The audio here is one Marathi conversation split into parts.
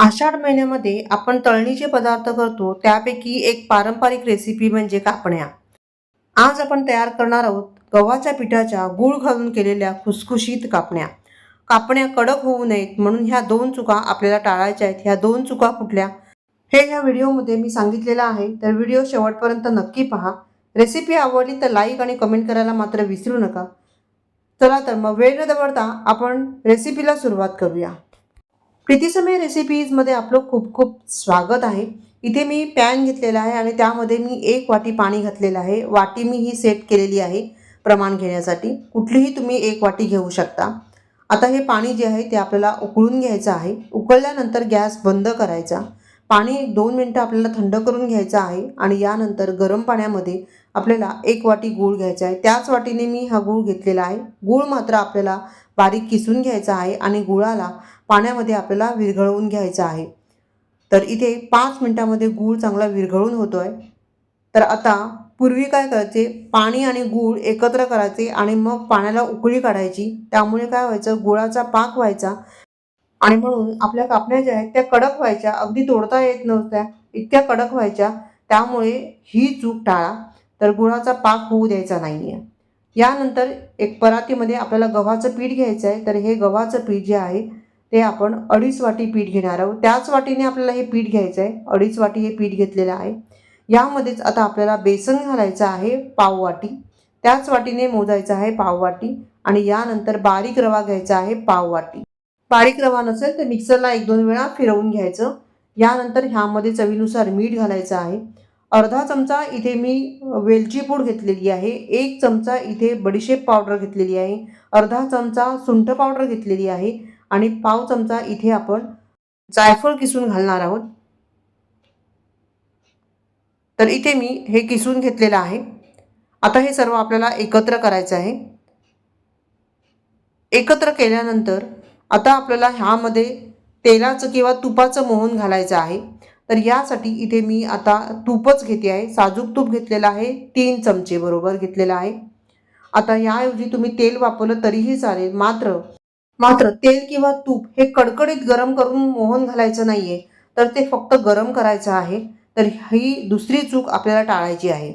आषाढ महिन्यामध्ये आपण तळणीचे पदार्थ करतो त्यापैकी एक पारंपरिक रेसिपी म्हणजे कापण्या. आज आपण तयार करणार आहोत गव्हाच्या पिठाच्या गूळ घालून केलेल्या खुसखुशीत कापण्या. कापण्या कडक होऊ नयेत म्हणून ह्या दोन चुका आपल्याला टाळायच्या आहेत. ह्या दोन चुका कुठल्या? हे ह्या व्हिडिओमध्ये मी सांगितलेलं आहे. तर व्हिडिओ शेवटपर्यंत नक्की पहा. रेसिपी आवडली तर लाईक आणि कमेंट करायला मात्र विसरू नका. चला तर मग वेळ न दवडता आपण रेसिपीला सुरुवात करूया. प्रीतीसमय रेसिपीजमध्ये आपलं खूप खूप स्वागत आहे. इथे मी पॅन घेतलेला आहे आणि त्यामध्ये मी एक वाटी पाणी घातलेलं आहे. वाटी मी ही सेट केलेली आहे प्रमाण घेण्यासाठी. कुठलीही तुम्ही एक वाटी घेऊ शकता. आता हे पाणी जे आहे ते आपल्याला उकळून घ्यायचं आहे. उकळल्यानंतर गॅस बंद करायचा. पाणी एक दोन मिनटं आपल्याला थंड करून घ्यायचं आहे आणि यानंतर गरम पाण्यामध्ये आपल्याला एक वाटी गूळ घ्यायचा आहे. त्याच वाटीने मी हा गूळ घेतलेला आहे. गूळ मात्र आपल्याला बारीक किसून घ्यायचा आहे आणि गुळाला पाण्यामध्ये आपल्याला विरघळवून घ्यायचं आहे. तर इथे पाच मिनटामध्ये गूळ चांगला विरघळून होतो आहे तर आता पूर्वी काय करायचे? पाणी आणि गूळ एकत्र करायचे आणि मग पाण्याला उकळी काढायची. त्यामुळे काय व्हायचं? गुळाचा पाक व्हायचा. आणि म्हणून आपल्या कापण्या ज्या आहेत त्या कडक व्हायच्या. अगदी तोडता येत नव्हत्या इतक्या कडक व्हायच्या. त्यामुळे ही चूक टाळा. तर गुळाचा पाक होऊ द्यायचा नाही आहे यानंतर एक परातीमध्ये आपल्याला गव्हाचं पीठ घ्यायचं आहे तर हे गव्हाचं पीठ जे आहे ते आपण अडीच वाटी पीठ घेणार आहोत. त्याच वाटीने आपल्याला हे पीठ घ्यायचं आहे अडीच वाटी हे पीठ घेतलेलं आहे. यामध्येच आता आपल्याला बेसन घालायचं आहे पाव वाटी. त्याच वाटीने मोजायचं आहे पाव वाटी आणि यानंतर बारीक रवा घ्यायचा आहे पाव वाटी. बारीक रवा नसेल तर मिक्सरला एक दोन वेळा फिरवून घ्यायचं. यानंतर ह्यामध्ये चवीनुसार मीठ घालायचं आहे. अर्धा चमचा इथे मी वेलची पूड घेतलेली आहे. एक चमचा इथे बडीशेप पावडर घेतलेली आहे. अर्धा चमचा सुंठ पावडर घेतलेली आहे. आणि पाव चमचा इथे आपण जायफळ किसून घालणार आहोत. तर इथे मी हे किसून घेतलेलं आहे. आता हे सर्व आपल्याला एकत्र करायचं आहे. एकत्र केल्यानंतर आता आपल्याला ह्यामध्ये तेलाचं किंवा तुपाचं मोहन घालायचं आहे. तर यासाठी इथे मी आता तूपच घेते आहे. साजूक तूप घेतलेलं आहे. तीन चमचे बरोबर घेतलेलं आहे. आता याऐवजी तुम्ही तेल वापरलं तरीही चालेल. मात्र मात्र तेल किंवा तूप हे कडकडीत गरम करून मोहन घालायचं नाही आहे तर ते फक्त गरम करायचं आहे तर ही दुसरी चूक आपल्याला टाळायची आहे.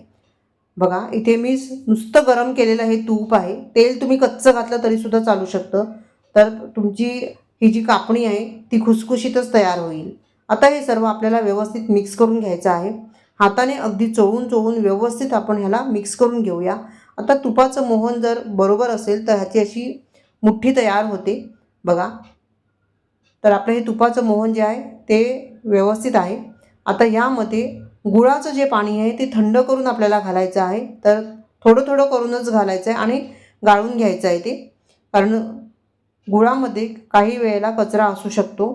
बघा इथे मी नुसतं गरम केलेलं हे तूप आहे तेल तुम्ही कच्चं घातलं तरीसुद्धा चालू शकतं तर तुमची ही जी कापणी आहे ती खुसखुशीतच तयार होईल. आता हे सर्व आपल्याला व्यवस्थित मिक्स करून घ्यायचं आहे. हाताने अगदी चोळून चोळून व्यवस्थित आपण ह्याला मिक्स करून घेऊया. आता तुपाचं मोहन जर बरोबर असेल तर ह्याची अशी मुठ्ठी तयार होते. बघा. तर आपलं हे तुपाचं मोहन जे आहे ते व्यवस्थित आहे. आता यामध्ये गुळाचं जे पाणी आहे ते थंड करून आपल्याला घालायचं आहे. तर थोडं थोडं करूनच घालायचं आहे आणि गाळून घ्यायचं आहे ते. कारण गुळामध्ये काही वेळेला कचरा असू शकतो.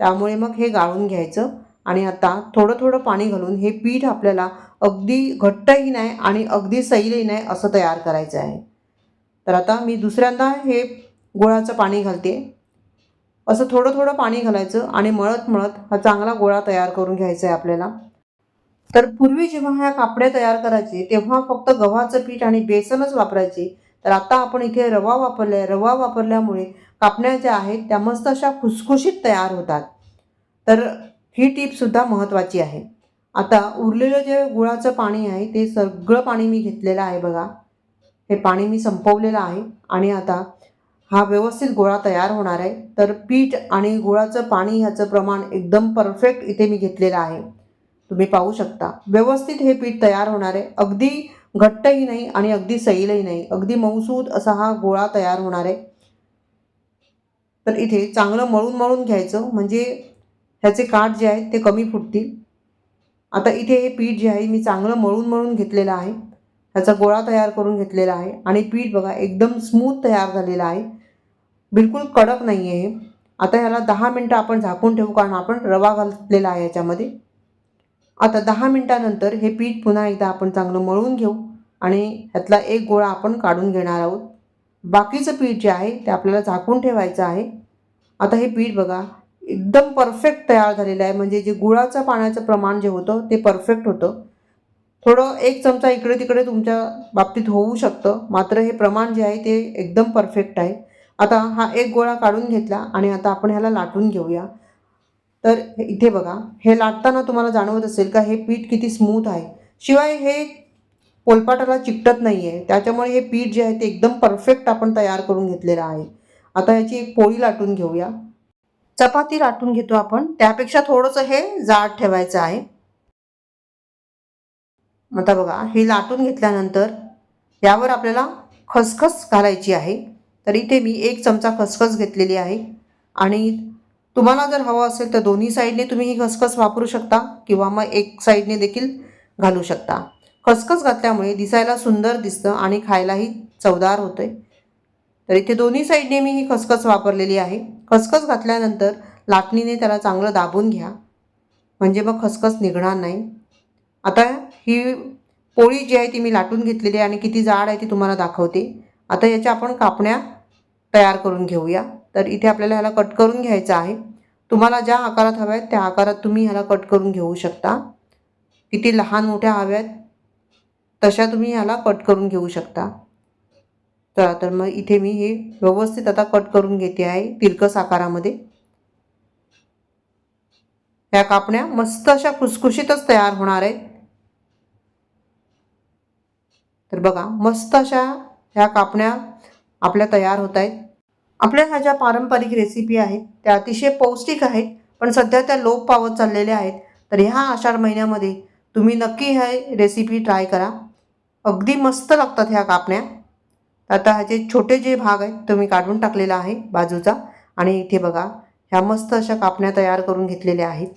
त्यामुळे मग हे गाळून घ्यायचं आणि आता थोडं थोडं पाणी घालून हे पीठ आपल्याला अगदी घट्टही नाही आणि अगदी सैलही नाही असं तयार करायचं आहे. तर आता मी दुसऱ्यांदा हे गुळाचं पाणी घालते. असं थोडं थोडं पाणी घालायचं आणि मळत मळत हा चांगला गोळा तयार करून घ्यायचा आहे आपल्याला. तर पूर्वी जेव्हा ह्या कापड्या तयार करायचे तेव्हा फक्त गव्हाचं पीठ आणि बेसनच वापरायचे. तर आता आपण इथे रवा वापरला आहे रवा वापरल्यामुळे कापण्या ज्या आहेत त्या मस्त अशा खुसखुशीत तयार होतात. तर ही टीपसुद्धा महत्त्वाची आहे. आता उरलेलं जे गुळाचं पाणी आहे ते सगळं पाणी मी घेतलेलं आहे बघा. हे पाणी मी संपवलेलं आहे आणि आता हा व्यवस्थित गोळा तयार होणार आहे. तर पीठ आणि गुळाचं पाणी ह्याचं प्रमाण एकदम परफेक्ट इथे मी घेतलेलं आहे. तुम्ही पाहू शकता. व्यवस्थित हे पीठ तयार होणार आहे. अगदी घट्टही नाही आणि अगदी सैलही नाही. अगदी मऊसूद असा हा गोळा तयार होणार आहे. तर इथे चांगलं मळून मळून घ्यायचं. म्हणजे ह्याचे काठ जे आहेत ते कमी फुटतील. आता इथे हे पीठ जे आहे मी चांगलं मळून मळून घेतलेलं आहे. ह्याचा गोळा तयार करून घेतलेला आहे. आणि पीठ बघा एकदम स्मूथ तयार झालेलं आहे. बिलकुल कडक नाही आहे आता ह्याला दहा मिनटं आपण झाकून ठेवू कारण आपण रवा घातलेला आहे याच्यामध्ये. आता दहा मिनटानंतर हे पीठ पुन्हा एकदा आपण चांगलं मळून घेऊ आणि ह्यातला एक गोळा आपण काढून घेणार आहोत. बाकीचं पीठ जे आहे ते आपल्याला झाकून ठेवायचं आहे. आता हे पीठ बघा एकदम परफेक्ट तयार झालेलं आहे. म्हणजे जे गुळाचं पाण्याचं प्रमाण जे होतं ते परफेक्ट होतं. थोडं एक चमचा इकडे तिकडे तुमच्या बाबतीत होऊ शकतं. मात्र हे प्रमाण जे आहे ते एकदम परफेक्ट आहे. आता हा एक गोळा काढून घेतला आणि आता आपण ह्याला लाटून घेऊया. तर इथे बघा हे लाटताना तुम्हाला जाणवत असेल का हे पीठ किती स्मूथ आहे? शिवाय हे पोलपाटाला चिकटत नाही आहे त्याच्यामुळे हे पीठ जे आहे ते एकदम परफेक्ट आपण तयार करून घेतलेलं आहे. आता याची एक पोळी लाटून घेऊया. चपाती लाटून घेतो आपण. त्यापेक्षा थोडंसं हे जाड ठेवायचं आहे. आता बघा हे लाटून घेतल्यानंतर यावर आपल्याला खसखस घालायची आहे. तर इथे मी एक चमचा खसखस घेतलेली आहे. आणि तुम्हाला जर हवं असेल तर दोन्ही साईडने तुम्ही ही खसखस वापरू शकता किंवा मग एक साईडने देखील घालू शकता. खसखस घातल्यामुळे दिसायला सुंदर दिसतं आणि खायलाही चवदार होतं तर इथे दोन्ही साईडने मी ही खसखस वापरलेली आहे. खसखस घातल्यानंतर लाटणीने त्याला चांगलं दाबून घ्या. म्हणजे मग खसखस निघणार नाही. आता ही पोळी जी आहे ती मी लाटून घेतलेली आहे आणि किती जाड आहे ती तुम्हाला दाखवते. आता याच्या आपण कापण्या तयार करून घेऊया. तर इथे आपल्याला ह्याला कट करून घ्यायचं आहे. तुम्हाला ज्या आकारात हव्या आहेत त्या आकारात तुम्ही ह्याला कट करून घेऊ शकता. किती लहान मोठ्या हव्यात तशा तुम्ही ह्याला कट करून घेऊ शकता. चला तर मग इथे मी हे व्यवस्थित आता कट करून घेते आहे तिरकस आकारामध्ये. ह्या कापण्या मस्त अशा खुसखुशीतच तयार होणार आहेत. तर बघा मस्त अशा ह्या कापण्या आपल्या तयार होत आहेत. आपल्या ह्या ज्या पारंपरिक रेसिपी आहेत त्या अतिशय पौष्टिक आहेत पण सध्या त्या लोप पावत चाललेल्या आहेत. तर ह्या आषाढ महिन्यामध्ये तुम्ही नक्की ह्या रेसिपी ट्राय करा. अगदी मस्त लागतात ह्या कापण्या. आता ह्याचे छोटे जे भाग आहेत तो मी काढून टाकलेला आहे बाजूचा. आणि इथे बघा ह्या मस्त अशा कापण्या तयार करून घेतलेल्या आहेत.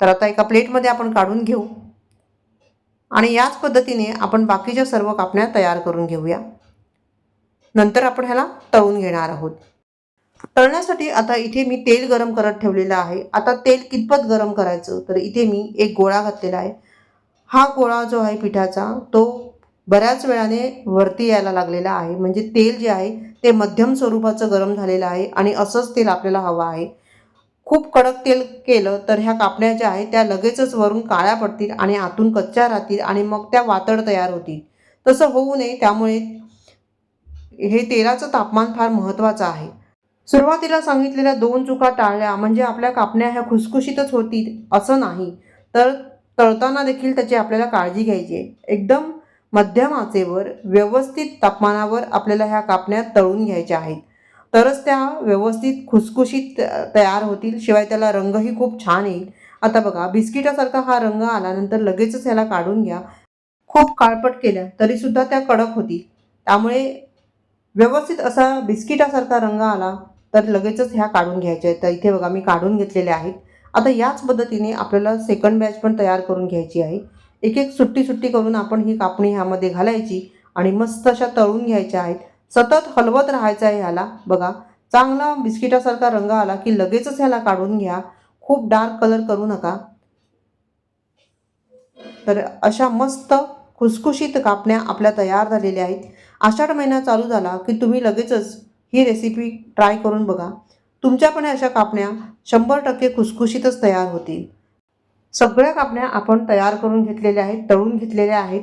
तर आता एका प्लेटमध्ये आपण काढून घेऊ. आणि याच पद्धतीने आपण बाकीच्या सर्व कापण्या तयार करून घेऊया. नंतर आपण ह्याला तळून घेणार आहोत. तळण्यासाठी आता इथे मी तेल गरम करत ठेवलेलं आहे. आता तेल कितपत गरम करायचं? तर इथे मी एक गोळा घातलेला आहे. हा गोळा जो आहे पिठाचा तो बऱ्याच वेळाने वरती यायला लागलेला आहे. म्हणजे तेल जे आहे ते मध्यम स्वरूपाचं गरम झालेलं आहे आणि असंच तेल आपल्याला हवं आहे. खूप कडक तेल केलं तर ह्या कापण्या ज्या आहेत त्या लगेचच वरून काळ्या पडतील आणि आतून कच्च्या राहतील आणि मग त्या वातड तयार होतील. तसं होऊ नये त्यामुळे हे तेलाचं तापमान फार महत्त्वाचं आहे. सुरुवातीला सांगितलेल्या दोन चुका टाळल्या म्हणजे आपल्या कापण्या ह्या खुसखुशीतच होतील असं नाही. तर तळताना देखील त्याची आपल्याला काळजी घ्यायची आहे. एकदम मध्यम आचेवर व्यवस्थित तापमानावर आपल्याला ह्या कापण्या तळून घ्यायच्या आहेत. तरच त्या व्यवस्थित खुसखुशीत तयार होतील. शिवाय त्याला रंगही खूप छान येईल. आता बघा बिस्किटासारखा हा रंग आल्यानंतर लगेचच ह्याला काढून घ्या. खूप काळपट केल्या तरीसुद्धा त्या कडक होतील. त्यामुळे व्यवस्थित असा बिस्किटासारखा रंग आला तर लगेचच ह्या काढून घ्यायच्या आहेत. तर इथे बघा मी काढून घेतलेल्या आहेत. आता याच पद्धतीने आपल्याला सेकंड बॅच पण तयार करून घ्यायची आहे. एक एक सुट्टी सुट्टी करून आपण ही कापणी ह्यामध्ये घालायची आणि मस्त अशा तळून घ्यायच्या आहेत. सतत हलवत राहायचं आहे ह्याला बघा चांगला बिस्किटासारखा रंग आला की लगेचच ह्याला काढून घ्या. खूप डार्क कलर करू नका. तर अशा मस्त खुसखुशीत कापण्या आपल्या तयार झालेल्या आहेत. आषाढ महिना चालू झाला की तुम्ही लगेचच ही रेसिपी ट्राय करून बघा. तुमच्या पण अशा कापण्या शंभर टक्के खुसखुशीतच तयार होतील. सगळ्या कापण्या आपण तयार करून घेतलेल्या आहेत तळून घेतलेल्या आहेत.